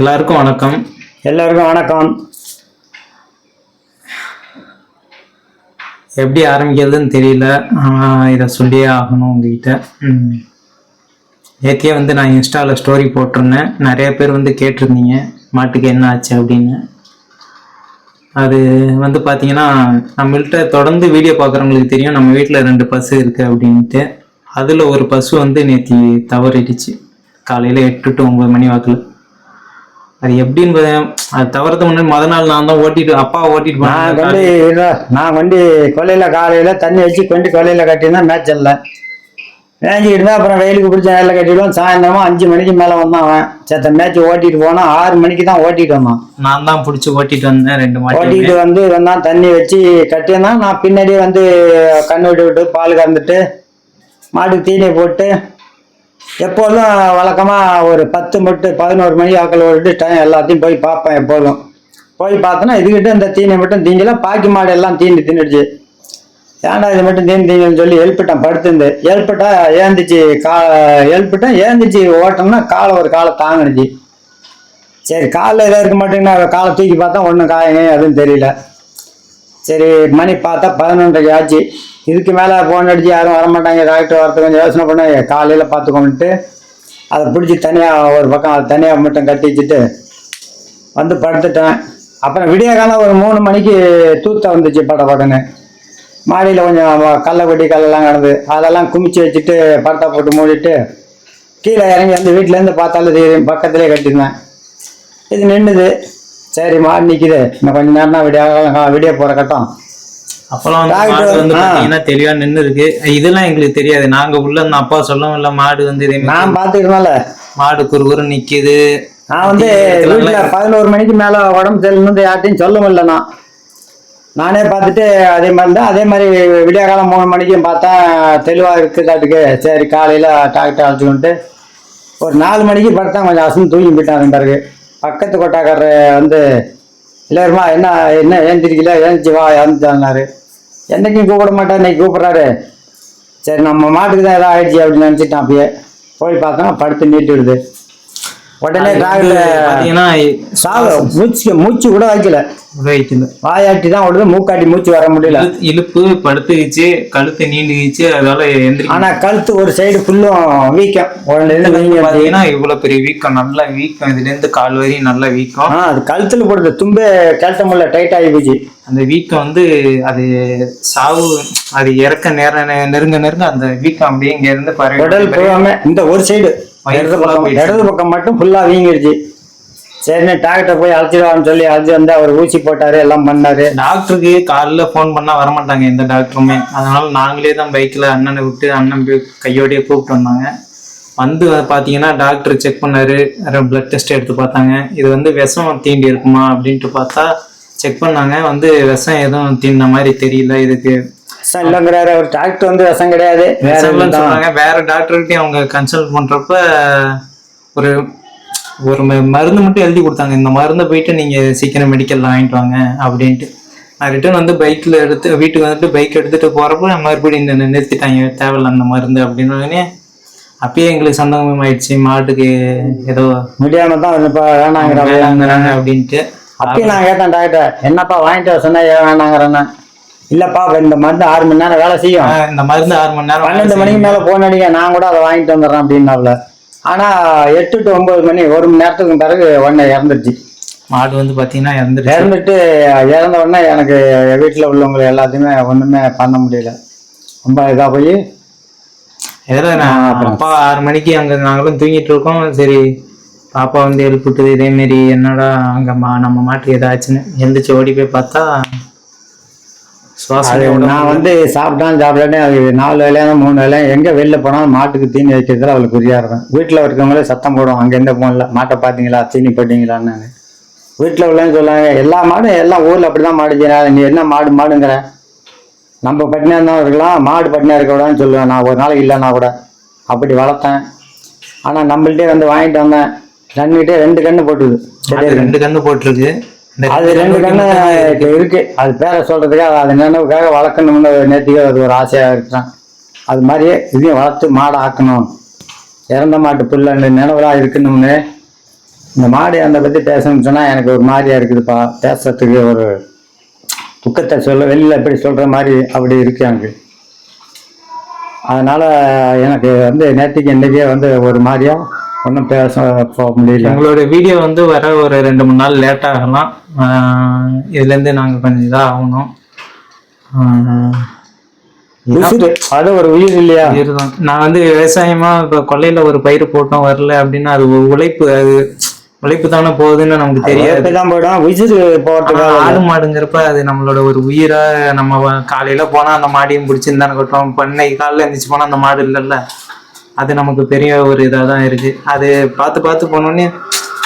எல்லாருக்கும் வணக்கம். எல்லாருக்கும் வணக்கம். எப்படி ஆரம்பிக்கிறதுன்னு தெரியல. இதை சொல்லியே ஆகணும் உங்ககிட்ட. நேத்தியே வந்து நான் இன்ஸ்டாவில் ஸ்டோரி போட்டிருந்தேன். நிறைய பேர் வந்து கேட்டிருந்தீங்க. மாட்டுக்கு என்ன ஆச்சு அப்படின்னு. அது வந்து பார்த்தீங்கன்னா நம்மள்கிட்ட தொடர்ந்து வீடியோ பார்க்குறவங்களுக்கு தெரியும். நம்ம வீட்டில் ரெண்டு பசு இருக்குது அப்படின்ட்டு. அதில் ஒரு பசு வந்து நேத்தி தவறிடுச்சு. காலையில் எட்டு டு ஒன்பது மணி வாக்கில். அது எப்படின்னு அது தவறதுக்கு முன்னாடி முத நாள் நான் தான் ஓட்டிட்டு அப்பா ஓட்டிட்டு நான் கொண்டு நான் கொண்டு கொல்லையில காலையில தண்ணி வச்சு கொண்டு கொல்லையில கட்டியிருந்தேன் மேய்ச்சல்ல மேய்ச்சிக்கிட்டு இருந்தா அப்புறம் வெயிலுக்கு பிடிச்ச நேரில் கட்டிடுவோம் சாயந்தரமா அஞ்சு மணிக்கு மேலே வந்தான் அவன். சேத்த மேய்ச்சி ஓட்டிட்டு போனான் ஆறு மணிக்கு தான் ஓட்டிட்டு வந்தான். நான் தான் பிடிச்சி ஓட்டிட்டு வந்தேன் ரெண்டு மாட்டி ஓட்டிட்டு வந்து வந்தான் தண்ணி வச்சு கட்டியிருந்தான். நான் பின்னாடியே வந்து கண்ணு விட்டு விட்டு பால் கறந்துட்டு மாட்டுக்கு தீனி போட்டு எப்போதும் வழக்கமாக ஒரு பத்து மட்டு பதினோரு மணி ஆக்கள் விட்டு டைம் எல்லாத்தையும் போய் பார்ப்பேன் எப்போதும். போய் பார்த்தோன்னா இதுகிட்ட இந்த தீனி மட்டும் தீஞ்சல பாக்கி மாடு எல்லாம் தீண்டி தின்னுடுச்சு. ஏன்டா இது மட்டும் தீனி தீங்கன்னு சொல்லி எழுப்பிட்டேன் படுத்துருந்து. எழுப்பிட்டா ஏந்திச்சு கா எழுப்பிட்டேன் ஏந்திச்சு ஓட்டோம்னா காலை ஒரு காலை தாங்கினுச்சு. சரி காலில் எதாவது இருக்க மாட்டேங்கன்னா காலை தூக்கி பார்த்தா ஒன்றும் காயங்க அதுவும் தெரியல. சரி மணி பார்த்தா பதினொன்றரைக்கு ஆச்சு. இதுக்கு மேலே ஃபோன் அடிச்சு யாரும் வரமாட்டாங்க. டாக்டர் வரத்து கொஞ்சம் யோசனை பண்ண. காலையில் பார்த்துக்கோன்ட்டு அதை பிடிச்சி தனியாக ஒரு பக்கம் அதை தனியாக மட்டும் கட்டி வச்சுட்டு வந்து படுத்துட்டேன். அப்புறம் விடிய காலம் ஒரு மூணு மணிக்கு தூத்த வந்துச்சு பட படன்னு. மாடியில் கொஞ்சம் கள்ளக்கொடி கல்லெல்லாம் கிடந்து அதெல்லாம் குமிச்சு வச்சுட்டு படத்தை போட்டு மூடிட்டு கீழே இறங்கி வந்து வீட்டிலேருந்து பார்த்தாலும் தெரியும். பக்கத்துலேயே கட்டியிருந்தேன். இது நின்றுது சரி மாடு நிற்கிது இன்னும் கொஞ்ச நேரம் தான் விடிய போகிற கட்டம் அப்பெல்லாம் வந்து வந்து ஆ. பாத்தீங்கன்னா தெளிவா நின்று இருக்கு இதெல்லாம் எங்களுக்கு தெரியாது. நாங்க உள்ள இருந்த அப்பா சொல்லவும் இல்ல மாடு வந்து இதே நான் பார்த்துக்கிறனால மாடு குறு குறு நிக்குது. நான் வந்து வீட்டில் பதினோரு மணிக்கு மேலே உடம்பு தெரியலன்னு யார்ட்டையும் சொல்ல முடியல நான். நானே பார்த்துட்டு அதே மாதிரி தான் அதே மாதிரி விடிய காலம் மூணு மணிக்கும் பார்த்தா தெளிவாக இருக்குதாட்டுக்கு சரி காலையில் டாக்டர் அழைச்சிக்கிட்டு ஒரு நாலு மணிக்கு படுத்தா கொஞ்சம் அசந்து தூங்கி போயிட்டான் பிறகு. பக்கத்து கொட்டாக்காரர் வந்து இல்லைம்மா என்ன என்ன ஏந்திரிக்கல? ஏந்திச்சு வா ஏந்திச்சாரு என்னைக்கும் கூப்பிட மாட்டேன் இன்னைக்கு கூப்பிட்றாரு? சரி நம்ம மாட்டுக்கு தான் ஏதாவது ஆயிடுச்சு அப்படின்னு நினச்சிட்டான் அப்பயே. போய் பார்த்தோன்னா படுத்து நீட்டிடுது. உடனே டாக்டர் பாத்தீங்கன்னா சாவு மூச்சு மூச்சு கூட வைக்கல. வைக்கல. வாயாட்டி தான் விடுது மூக்காட்டி மூச்சு வர முடியல. இழு- இழுப்பு படுத்துக்கிச்சு கழுத்து நீண்டுக்கிச்சு அதால எந்திரிக்க ஆனா கழுத்து ஒரு சைடு ஃபுல்லும் வீக்கம். உடனே. பாத்தீங்கன்னா இவ்வளவு பெரிய வீக்கம் நல்ல வீக்கம். இதுல இருந்து கால் வரையும் நல்ல வீக்கம். அது கழுத்துல போடுது தும்பே கழட்ட முடியல டைட் ஆகி போச்சு. அந்த வீக்கம் வந்து அது சாவு அது இறக்க நேர நெருங்க நெருங்க அந்த வீக்கம் அப்படியே இங்க இருந்து உடல் போகாம இந்த ஒரு சைடு இடது பக்கம். இடது பக்கம் மட்டும் ஃபுல்லா வீங்கிருச்சு. சரின்னு டாக்டர் போய் அழைச்சிடுவான்னு சொல்லி அழைச்சி வந்து அவர் ஊசி போட்டாரு எல்லாம் பண்ணாரு. டாக்டருக்கு காலைல ஃபோன் பண்ணா வரமாட்டாங்க எந்த டாக்டருமே அதனால நாங்களே தான் பைக்ல அண்ணனை விட்டு அண்ணன் கையோடயே கூப்பிட்டு வந்தாங்க. வந்து பாத்தீங்கன்னா டாக்டர் செக் பண்ணாரு பிளட் டெஸ்ட் எடுத்து பார்த்தாங்க. இது வந்து விஷம் தீண்டி இருக்குமா அப்படின்ட்டு பார்த்தா செக் பண்ணாங்க. வந்து விஷம் எதுவும் தீண்டின மாதிரி தெரியல இதுக்கு விஷம் இல்லைங்கிறாரு. அவர் டாக்டர் வந்து விஷம் கிடையாது. வேற. சொன்னாங்க. வேற டாக்டர்கிட்ட அவங்க கன்சல்ட் பண்றப்ப ஒரு ஒரு மருந்து மட்டும் எழுதி கொடுத்தாங்க. இந்த மருந்தை போயிட்டு நீங்க சீக்கிரம் மெடிக்கல்ல வாங்கிட்டு வாங்க அப்படின்ட்டு. நான் ரிட்டர்ன் வந்து பைக்ல எடுத்து வீட்டுக்கு வந்துட்டு பைக் எடுத்துட்டு போறப்ப மறுபடியும் இந்த நிறுத்திட்டாங்க. தேவையில்ல அந்த மருந்து அப்படின்னு அப்பயே எங்களுக்கு சந்தோஷம் ஆயிடுச்சு. மாட்டுக்கு ஏதோ முடியாம தான் இப்ப வேணாங்கிற வேணாங்கிறாங்க அப்படின்ட்டு. அப்பயும் நான் கேட்டேன் டாக்டர் என்னப்பா வாங்கிட்டு சொன்னா? ஏன் வேணாங்கிறேன்னு. இல்லப்பா இந்த மருந்து ஆறு மணி நேரம் வேலை செய்யும். இந்த மருந்து ஆறு மணி நேரம் பன்னெண்டு மணிக்கு மேல போன் அடிக்க நான் கூட அதை வாங்கிட்டு வந்துடுறேன் அப்படின்னாப்ல. ஆனா எட்டு டு ஒன்பது மணி ஒரு மணி நேரத்துக்கு பிறகு உடனே இறந்துருச்சு. மாடு வந்து பாத்தீங்கன்னா இறந்துருச்சு. இறந்துட்டு இறந்த உடனே எனக்கு வீட்டுல உள்ளவங்க எல்லாத்தையுமே ஒண்ணுமே பண்ண முடியல. ரொம்ப இதா போய் ஏதோ நான் அப்பா ஆறு மணிக்கு அங்க நாங்களும் தூங்கிட்டு இருக்கோம். சரி பாப்பா வந்து எழுப்பிட்டு இதே மாரி என்னடா அங்க மா நம்ம மாட்டுக்கு ஏதாச்சுன்னு எந்திரிச்சு ஓடி போய் பார்த்தா நான் வந்து சாப்பிட்டான் சாப்பிடானே நாலு வேலையான மூணு வேலையும் எங்க வெளில போனாலும் மாட்டுக்கு தீனி வைக்கிறதுல அவளுக்கு குறியா இருக்கும் வீட்டுல இருக்கவங்களே சத்தம் போடும் அங்க எந்த போன்ல மாட்டை பாத்தீங்களா? தீனி போட்டீங்களான்னு. வீட்டுல உள்ளவங்க சொல்லுவாங்க எல்லா மாடும் எல்லாம் ஊர்ல அப்படிதான் மாடு செய்யறாங்க நீ என்ன மாடு மாடுங்கிற? நம்ம பட்டினியா தான் இருக்கலாம் மாடு பட்டினியா இருக்க கூடாதுன்னு சொல்லுவேன். நான் ஒரு நாளைக்கு இல்லைன்னா கூட. அப்படி வளர்த்தேன். ஆனா நம்மள்ட்டே வந்து வாங்கிட்டு வந்தேன். கண்ணுகிட்டே ரெண்டு கண்ணு போட்டுது. மாடு ரெண்டு கண்ணு போட்டிருக்கு. அது ரெண்டு கண்ணு இருக்கு. அது பேரை சொல்றதுக்காக அது நினைவுக்காக வளர்க்கணும்னு நேற்றுக்கு அது ஒரு ஆசையா இருக்கிறான் அது மாதிரியே இதையும் வளர்த்து மாடை ஆக்கணும். இறந்த மாட்டு புல்ல நினைவுலாம் இருக்கணும்னு. இந்த மாடு அதை பற்றி பேசணும்னு சொன்னால் எனக்கு ஒரு மாதிரியா இருக்குதுப்பா. பேசுறதுக்கு ஒரு துக்கத்தை சொல்ல வெளியில் எப்படி சொல்கிற மாதிரி அப்படி இருக்கு எனக்கு. அதனால் எனக்கு வந்து நேற்றுக்கு இன்றைக்கே வந்து ஒரு மாதிரியா ஒன்றும் பேச முடியல. எங்களோட வீடியோ வந்து வர ஒரு ரெண்டு மூணு நாள் லேட் ஆகலாம். இதுலேருந்து நாங்கள் கொஞ்சம் இதாக ஆகணும் அது ஒரு உயிர் இல்லையா? நான் வந்து விவசாயமா இப்போ கொல்லையில ஒரு பயிர் போட்டோம் வரல அப்படின்னா அது ஒரு உழைப்பு அது உழைப்பு தானே போகுதுன்னு நமக்கு தெரியாது. தான் போயிடும். உயிர் போகிறதுக்காக ஆடு மாடுங்கிறப்ப அது நம்மளோட ஒரு உயிரா நம்ம காலையில போனா அந்த மாடியும் பிடிச்சிருந்தானே கட்டுவோம் பண்ணை காலைல எழுந்திரிச்சு போனா அந்த மாடு இல்லைல்ல. அது நமக்கு பெரிய ஒரு இதாக தான் இருக்கு. அது பார்த்து பார்த்து போனோடனே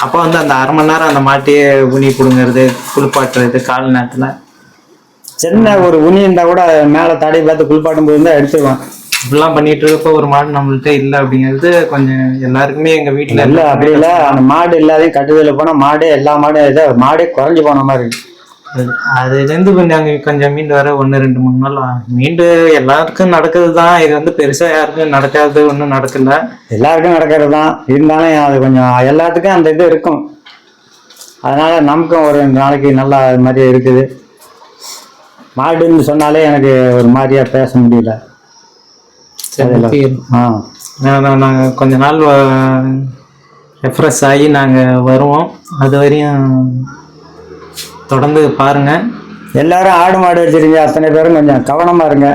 அப்போ வந்து அந்த அரை மணி நேரம் அந்த மாட்டையே உனி பிடுங்கிறது குளிப்பாட்டுறது கால் நேரத்துல. சின்ன ஒரு உனி இருந்தால் கூட மேலே தடை பார்த்து குளிப்பாட்டும் போது தான் எடுத்துருவேன். இப்படிலாம் பண்ணிட்டு இருக்கப்போ ஒரு மாடு நம்மள்ட்ட இல்லை அப்படிங்கிறது கொஞ்சம் எல்லாருக்குமே எங்க வீட்டுல இல்ல அப்படி இல்ல. அந்த மாடு இல்லாதையும் கட்டுதல போனா மாடே எல்லா மாடும் ஏதோ மாடே குறைஞ்சு போன மாதிரி இருக்கு. அதுலேருந்து கொஞ்சம் அங்கே கொஞ்சம் மீண்டு வர ஒன்று ரெண்டு மூணு நாள். மீண்டு எல்லாருக்கும் நடக்குது தான் இது வந்து பெருசா யாருக்கும் நடக்காது ஒன்றும் நடக்கல. எல்லாருக்கும் நடக்கிறது தான் இருந்தாலும் அது கொஞ்சம் எல்லாத்துக்கும் அந்த இது இருக்கும். அதனால நமக்கும் ஒரு ரெண்டு நாளைக்கு நல்லா அது மாதிரி இருக்குது. மாடுன்னு சொன்னாலே எனக்கு ஒரு மாதிரியா பேச முடியல. ஆ. நாங்கள் கொஞ்ச நாள் ரெஃப்ரெஷ் ஆகி நாங்கள் வருவோம். அது வரையும் தொடர்ந்து பாருங்க. எல்லாரும் ஆடு மாடு வச்சிருக்கீங்க அத்தனை பேரும் கொஞ்சம் கவனமா இருங்க.